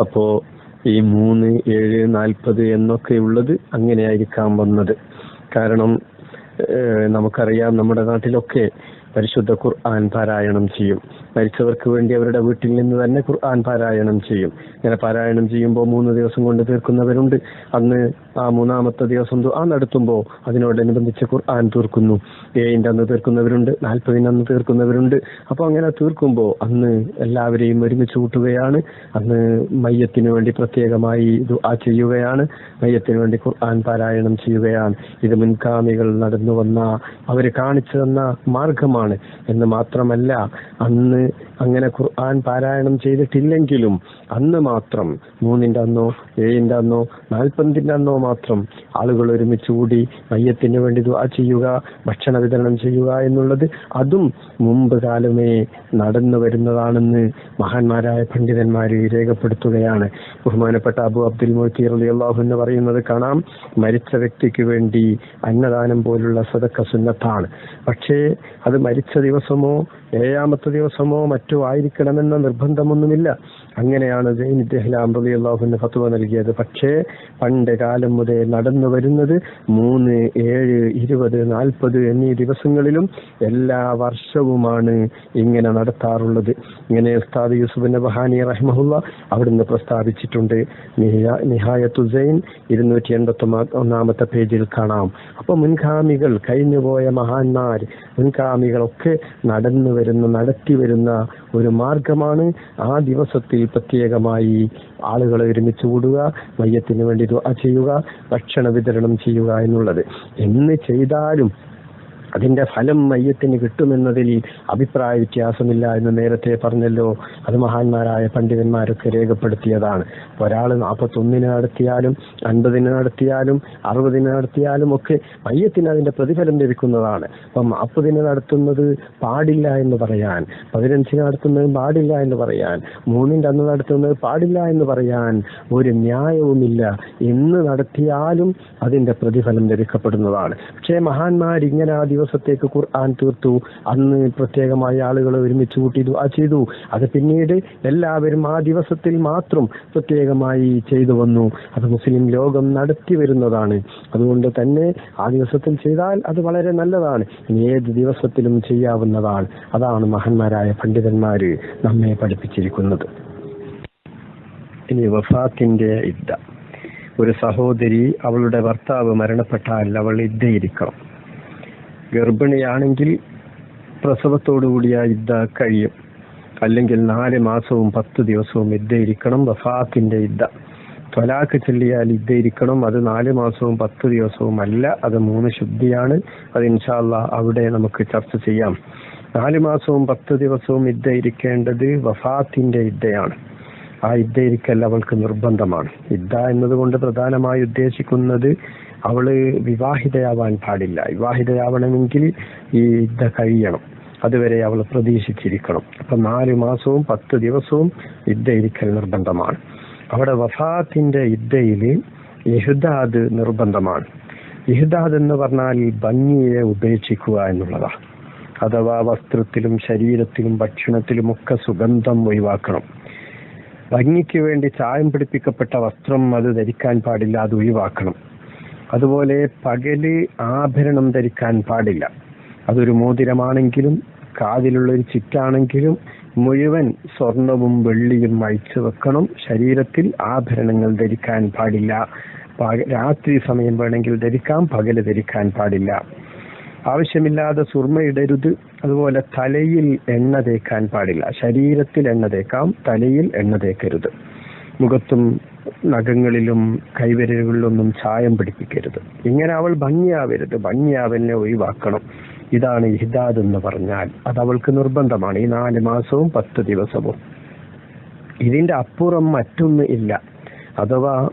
അപ്പോ ഈ മൂന്ന് ഏഴ് നാൽപ്പത് എന്നൊക്കെ ഉള്ളത് അങ്ങനെയായിരിക്കാം വന്നത്. കാരണം നമുക്കറിയാം നമ്മുടെ നാട്ടിലൊക്കെ പരിശുദ്ധ ഖുർആൻ പാരായണം ചെയ്യും. മരിച്ചവർക്ക് വേണ്ടി അവരുടെ വീട്ടിൽ നിന്ന് തന്നെ ഖുർആൻ പാരായണം ചെയ്യും. ഇങ്ങനെ പാരായണം ചെയ്യുമ്പോൾ മൂന്ന് ദിവസം കൊണ്ട് തീർക്കുന്നവരുണ്ട്. അന്ന് ആ മൂന്നാമത്തെ ദിവസം ആ നടത്തുമ്പോൾ അതിനോടനുബന്ധിച്ച് ഖുർആൻ തീർക്കുന്നു. ഏഴിന്റെ അന്ന് തീർക്കുന്നവരുണ്ട് നാൽപ്പതിന് അന്ന് തീർക്കുന്നവരുണ്ട്. അപ്പോൾ അങ്ങനെ തീർക്കുമ്പോൾ അന്ന് എല്ലാവരെയും ഒരുമിച്ച് കൂട്ടുകയാണ്. അന്ന് മയ്യത്തിന് വേണ്ടി പ്രത്യേകമായി ദുആ ചെയ്യുകയാണ്. മയ്യത്തിന് വേണ്ടി ഖുർആൻ പാരായണം ചെയ്യുകയാണ്. ഇത് മുൻകാമികൾ നടന്നു വന്ന അവർ കാണിച്ചു തന്ന മാർഗമാണ്. എന്ന് മാത്രമല്ല അന്ന് അങ്ങനെ ഖുർആൻ പാരായണം ചെയ്തിട്ടില്ലെങ്കിലും അന്ന് മാത്രം മൂന്നിന്റെ അന്നോ ഏഴിന്റെ അന്നോ നാൽപ്പതിന്റെ അന്നോ മാത്രം ആളുകൾ ഒരുമിച്ച് കൂടി മയ്യത്തിന് വേണ്ടി ദുആ ചെയ്യുക ഭക്ഷണ വിതരണം ചെയ്യുക എന്നുള്ളത് അതും മുമ്പ് കാലമേ നടന്നു വരുന്നതാണെന്ന് മഹാന്മാരായ പണ്ഡിതന്മാർ രേഖപ്പെടുത്തുകയാണ്. ബഹുമാനപ്പെട്ട അബു അബ്ദുൽ മൊയ്ത്തി അള്ളാഹു എന്ന് പറയുന്നത് കാണാം മരിച്ച വ്യക്തിക്ക് വേണ്ടി അന്നദാനം പോലുള്ള സദക്ക സുന്നത്താണ്. പക്ഷേ അത് മരിച്ച ദിവസമോ ഏഴാമത്തെ ദിവസമോ മറ്റോ ആയിരിക്കണമെന്ന നിർബന്ധമൊന്നുമില്ല. അങ്ങനെയാണ് ജൈൻ റബി അള്ളാഹുവിന് ഫത്വ നൽകിയത്. പക്ഷേ പണ്ട് കാലം മുതൽ നടന്നു വരുന്നത് മൂന്ന് ഏഴ് ഇരുപത് നാൽപ്പത് എന്നീ ദിവസങ്ങളിലും എല്ലാ വർഷവുമാണ് ഇങ്ങനെ നടത്താറുള്ളത്. ഇങ്ങനെ ഉസ്താദ് യൂസുഫ് നബഹാനി റഹ്മുള്ള അവിടുന്ന് പ്രസ്താവിച്ചിട്ടുണ്ട്. നിഹാ- നിഹായത്തു സൈൻ ഇരുന്നൂറ്റി എൺപത്തി ഒന്നാമത്തെ പേജിൽ കാണാം. അപ്പൊ മുൻഗാമികൾ കഴിഞ്ഞുപോയ മഹാന്മാർ മുൻഗാമികളൊക്കെ നടന്നു വരുന്ന നടത്തി വരുന്ന ഒരു മാർഗമാണ് ആ ദിവസത്തിൽ പ്രത്യേകമായി ആളുകളെ ഒരുമിച്ച് കൂടുക മയ്യത്തിന് വേണ്ടി ചെയ്യുക ഭക്ഷണ വിതരണം ചെയ്യുക എന്നുള്ളത്. എന്ന് ചെയ്താലും അതിന്റെ ഫലം മയ്യത്തിന് കിട്ടുമെന്നതിൽ അഭിപ്രായ വ്യത്യാസമില്ല എന്ന് നേരത്തെ പറഞ്ഞല്ലോ. അത് മഹാന്മാരായ പണ്ഡിതന്മാരൊക്കെ രേഖപ്പെടുത്തിയതാണ്. ഒരാൾ നാൽപ്പത്തൊന്നിന് നടത്തിയാലും അൻപതിന് നടത്തിയാലും അറുപതിന് നടത്തിയാലും ഒക്കെ മയ്യത്തിന് അതിന്റെ പ്രതിഫലം ലഭിക്കുന്നതാണ്. അപ്പം നാൽപ്പതിന് നടത്തുന്നത് പാടില്ല എന്ന് പറയാൻ പതിനഞ്ചിന് നടത്തുന്നത് പാടില്ല എന്ന് പറയാൻ മൂന്നിന്റെ അന്ന് നടത്തുന്നത് പാടില്ല എന്ന് പറയാൻ ഒരു ന്യായവുമില്ല. എന്ന് നടത്തിയാലും അതിന്റെ പ്രതിഫലം ലഭിക്കപ്പെടുന്നതാണ്. പക്ഷേ മഹാന്മാർ ഇങ്ങനെ ആ ദിവസത്തേക്ക് ഖുർആൻ തീർത്തു. അന്ന് പ്രത്യേകമായ ആളുകളെ ഒരുമിച്ച് കൂട്ടി ആ ചെയ്തു. അത് പിന്നീട് എല്ലാവരും ആ ദിവസത്തിൽ മാത്രം പ്രത്യേകമായി ചെയ്തു വന്നു. അത് മുസ്ലിം ലോകം നടത്തി വരുന്നതാണ്. അതുകൊണ്ട് തന്നെ ആ ദിവസത്തിൽ ചെയ്താൽ അത് വളരെ നല്ലതാണ്. ഏത് ദിവസത്തിലും ചെയ്യാവുന്നതാണ്. അതാണ് മഹന്മാരായ പണ്ഡിതന്മാര് നമ്മെ പഠിപ്പിച്ചിരിക്കുന്നത്. ഇനി വഫാത്തിന്റെ ഇദ്ദ. ഒരു സഹോദരി അവളുടെ ഭർത്താവ് മരണപ്പെട്ടാൽ അവൾ ഇദ്ദയിരിക്കണം ഗർഭിണിയാണെങ്കിൽ പ്രസവത്തോടുകൂടിയ ഇദ്ദ കഴിയും. അല്ലെങ്കിൽ നാല് മാസവും പത്ത് ദിവസവും ഇദ്ദയിരിക്കണം വഫാത്തിന്റെ ഇദ്ദ. ത്വലാക്ക് ചൊല്ലിയാൽ ഇദ്ദയിരിക്കണം അത് നാല് മാസവും പത്ത് ദിവസവും അല്ല അത് മൂന്ന് ശുദ്ധിയാണ്. അത് ഇൻഷാല്ല അവിടെ നമുക്ക് ചർച്ച ചെയ്യാം. നാല് മാസവും പത്ത് ദിവസവും ഇദ്ദ ഇരിക്കേണ്ടത് വഫാത്തിന്റെ ഇദ്ദയാണ്. ആ ഇദ്ദ ഇരിക്കൽ അവൾക്ക് നിർബന്ധമാണ്. ഇദ്ദ എന്നതുകൊണ്ട് പ്രധാനമായി ഉദ്ദേശിക്കുന്നത് അവൾ വിവാഹിതയാവാൻ പാടില്ല. വിവാഹിതയാവണമെങ്കിൽ ഈ യുദ്ധ കഴിയണം. അതുവരെ അവൾ പ്രതീക്ഷിച്ചിരിക്കണം. അപ്പൊ നാല് മാസവും പത്ത് ദിവസവും യുദ്ധ ഇരിക്കൽ നിർബന്ധമാണ്. അവിടെ വഫാത്തിന്റെ യുദ്ധയിൽ യഹുദാദ് നിർബന്ധമാണ്. ഇഹ്ദാദ് എന്ന് പറഞ്ഞാൽ ഭംഗിയെ ഉപേക്ഷിക്കുക എന്നുള്ളതാണ്. അഥവാ വസ്ത്രത്തിലും ശരീരത്തിലും ഭക്ഷണത്തിലും ഒക്കെ സുഗന്ധം ഒഴിവാക്കണം. ഭംഗിക്ക് വേണ്ടി ചായം പിടിപ്പിക്കപ്പെട്ട വസ്ത്രം അത് ധരിക്കാൻ പാടില്ല അത് ഒഴിവാക്കണം. അതുപോലെ പകൽ ആഭരണം ധരിക്കാൻ പാടില്ല. അതൊരു മോതിരമാണെങ്കിലും കാതിലുള്ള ഒരു ചിറ്റാണെങ്കിലും മുഴുവൻ സ്വർണവും വെള്ളിയും അഴിച്ചു വെക്കണം. ശരീരത്തിൽ ആഭരണങ്ങൾ ധരിക്കാൻ പാടില്ല. രാത്രി സമയം വേണമെങ്കിൽ ധരിക്കാം പകൽ ധരിക്കാൻ പാടില്ല. ആവശ്യമില്ലാതെ സുർമ ഇടരുത്. അതുപോലെ തലയിൽ എണ്ണ തേക്കാൻ പാടില്ല. ശരീരത്തിൽ എണ്ണ തേക്കാം തലയിൽ എണ്ണ തേക്കരുത്. മുഖത്തും നഖങ്ങളിലും കൈവിരലുകളിലൊന്നും ചായം പിടിപ്പിക്കരുത്. ഇങ്ങനെ അവൾ ഭംഗിയാവരുത്. ഭംഗിയാവലിനെ ഒഴിവാക്കണം. ഇതാണ് ഇഹിദാദ് എന്ന് പറഞ്ഞാൽ. അത് അവൾക്ക് നിർബന്ധമാണ്. ഈ നാല് മാസവും പത്ത് ദിവസവും. ഇതിന്റെ അപ്പുറം മറ്റൊന്നും ഇല്ല. അഥവാ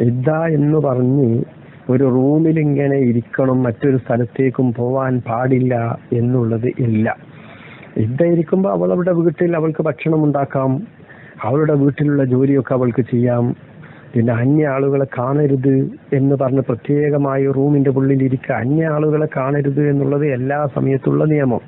ഇദ്ദ എന്ന് പറഞ്ഞ് ഒരു റൂമിൽ ഇങ്ങനെ ഇരിക്കണം മറ്റൊരു സ്ഥലത്തേക്കും പോവാൻ പാടില്ല എന്നുള്ളത് ഇല്ല. ഇദ്ദ ഇരിക്കുമ്പോൾ അവൾ അവളുടെ വീട്ടിൽ അവൾക്ക് ഭക്ഷണം ഉണ്ടാക്കാം അവളുടെ വീട്ടിലുള്ള ജോലിയൊക്കെ അവൾക്ക് ചെയ്യാം. പിന്നെ അന്യ ആളുകളെ കാണരുത് എന്ന് പറഞ്ഞ് പ്രത്യേകമായി റൂമിന്റെ ഉള്ളിൽ ഇരിക്കുക അന്യ ആളുകളെ കാണരുത് എന്നുള്ളത് എല്ലാ സമയത്തുള്ള നിയമം.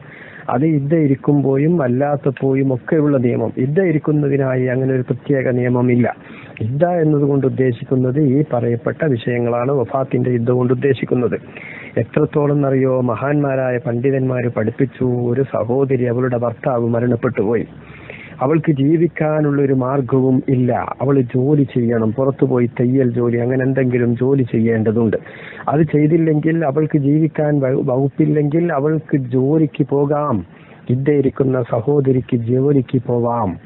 അത് ഇദ്ദ ഇരിക്കുമ്പോഴും അല്ലാത്തപ്പോഴും ഒക്കെയുള്ള നിയമം. ഇദ്ദ ഇരിക്കുന്നതിനായി അങ്ങനെ ഒരു പ്രത്യേക നിയമമില്ല. ഇദ്ദ എന്നതുകൊണ്ട് ഉദ്ദേശിക്കുന്നത് ഈ പറയപ്പെട്ട വിഷയങ്ങളാണ് വഫാത്തിന്റെ യുദ്ധ കൊണ്ട് ഉദ്ദേശിക്കുന്നത്. എത്രത്തോളം എന്നറിയോ മഹാന്മാരായ പണ്ഡിതന്മാർ പഠിപ്പിച്ചു. ഒരു സഹോദരി അവളുടെ ഭർത്താവ് മരണപ്പെട്ടു പോയി അവൾക്ക് ജീവിക്കാനുള്ള ഒരു മാർഗവും ഇല്ല. അവൾ ജോലി ചെയ്യണം. പുറത്തുപോയി തയ്യൽ ജോലി അങ്ങനെ എന്തെങ്കിലും ജോലി ചെയ്യേണ്ടതുണ്ട്. അത് ചെയ്തില്ലെങ്കിൽ അവൾക്ക് ജീവിക്കാൻ വകുപ്പില്ലെങ്കിൽ അവൾക്ക് ജോലിക്ക് പോകാം. ഇദ്ദേഹിക്കുന്ന സഹോദരിക്ക് ജോലിക്ക് പോവാം.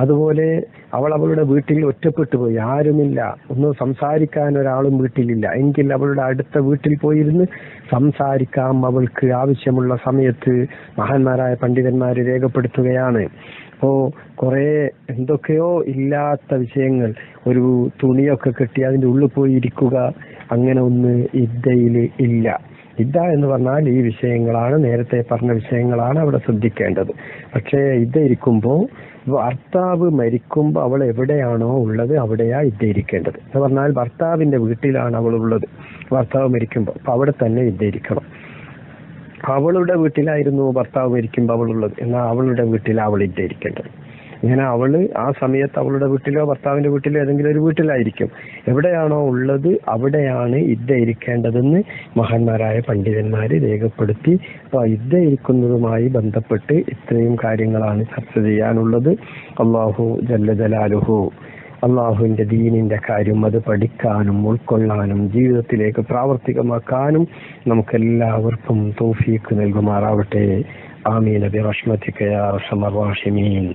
അതുപോലെ അവൾ അവളുടെ വീട്ടിൽ ഒറ്റപ്പെട്ടു പോയി. ആരുമില്ല. ഒന്ന് സംസാരിക്കാൻ ഒരാളും വീട്ടിലില്ല. എങ്കിൽ അവളുടെ അടുത്ത വീട്ടിൽ പോയിരുന്ന് സംസാരിക്കാം. അവൾക്ക് ആവശ്യമുള്ള സമയത്ത് മഹാന്മാരായ പണ്ഡിതന്മാർ രേഖപ്പെടുത്തുകയാണ്. അപ്പോ കുറെ എന്തൊക്കെയോ ഇല്ലാത്ത വിഷയങ്ങൾ. ഒരു തുണിയൊക്കെ കെട്ടി അതിന്റെ ഉള്ളിൽ പോയി ഇരിക്കുക അങ്ങനെ ഒന്ന് ഇദ്ദയിൽ ഇല്ല. ഇദ്ദ എന്ന് പറഞ്ഞാൽ ഈ വിഷയങ്ങളാണ് നേരത്തെ പറഞ്ഞ വിഷയങ്ങളാണ് അവിടെ ശ്രദ്ധിക്കേണ്ടത്. പക്ഷേ ഇദ്ദ ഇരിക്കുമ്പോൾ ഭർത്താവ് മരിക്കുമ്പോൾ അവൾ എവിടെയാണോ ഉള്ളത് അവിടെയാ ഇദ്ദ ഇരിക്കേണ്ടത്. എന്ന് പറഞ്ഞാൽ ഭർത്താവിന്റെ വീട്ടിലാണ് അവൾ ഉള്ളത്. ഭർത്താവ് മരിക്കുമ്പോൾ അപ്പൊ അവിടെ തന്നെ ഇദ്ദ ഇരിക്കണം. അവളുടെ വീട്ടിലായിരുന്നു ഭർത്താവ് മരിക്കുമ്പോൾ അവളുള്ളത്. എന്നാൽ അവളുടെ വീട്ടിൽ ഇദ്ദ ഇരിക്കേണ്ടത് ഇങ്ങനെ അവൾ ആ സമയത്ത് അവളുടെ വീട്ടിലോ ഭർത്താവിന്റെ വീട്ടിലോ ഏതെങ്കിലും ഒരു വീട്ടിലായിരിക്കും. എവിടെയാണോ ഉള്ളത് അവിടെയാണ് ഇദ്ദ ഇരിക്കേണ്ടതെന്ന് മഹാന്മാരായ പണ്ഡിതന്മാര് രേഖപ്പെടുത്തി. അപ്പൊ ഇദ്ദ ഇരിക്കുന്നതുമായി ബന്ധപ്പെട്ട് ഇത്രയും കാര്യങ്ങളാണ് ചർച്ച ചെയ്യാനുള്ളത്. അള്ളാഹു ജല്ല ജലാലുഹു. അള്ളാഹുവിന്റെ ദീനിന്റെ കാര്യം അത് പഠിക്കാനും ഉൾക്കൊള്ളാനും ജീവിതത്തിലേക്ക് പ്രാവർത്തികമാക്കാനും നമുക്കെല്ലാവർക്കും തോഫീക്ക് നൽകുമാറാവട്ടെ. ആമീൻ. ബിറഹ്മതിക യാ അർഹമർ റാഹിമീൻ.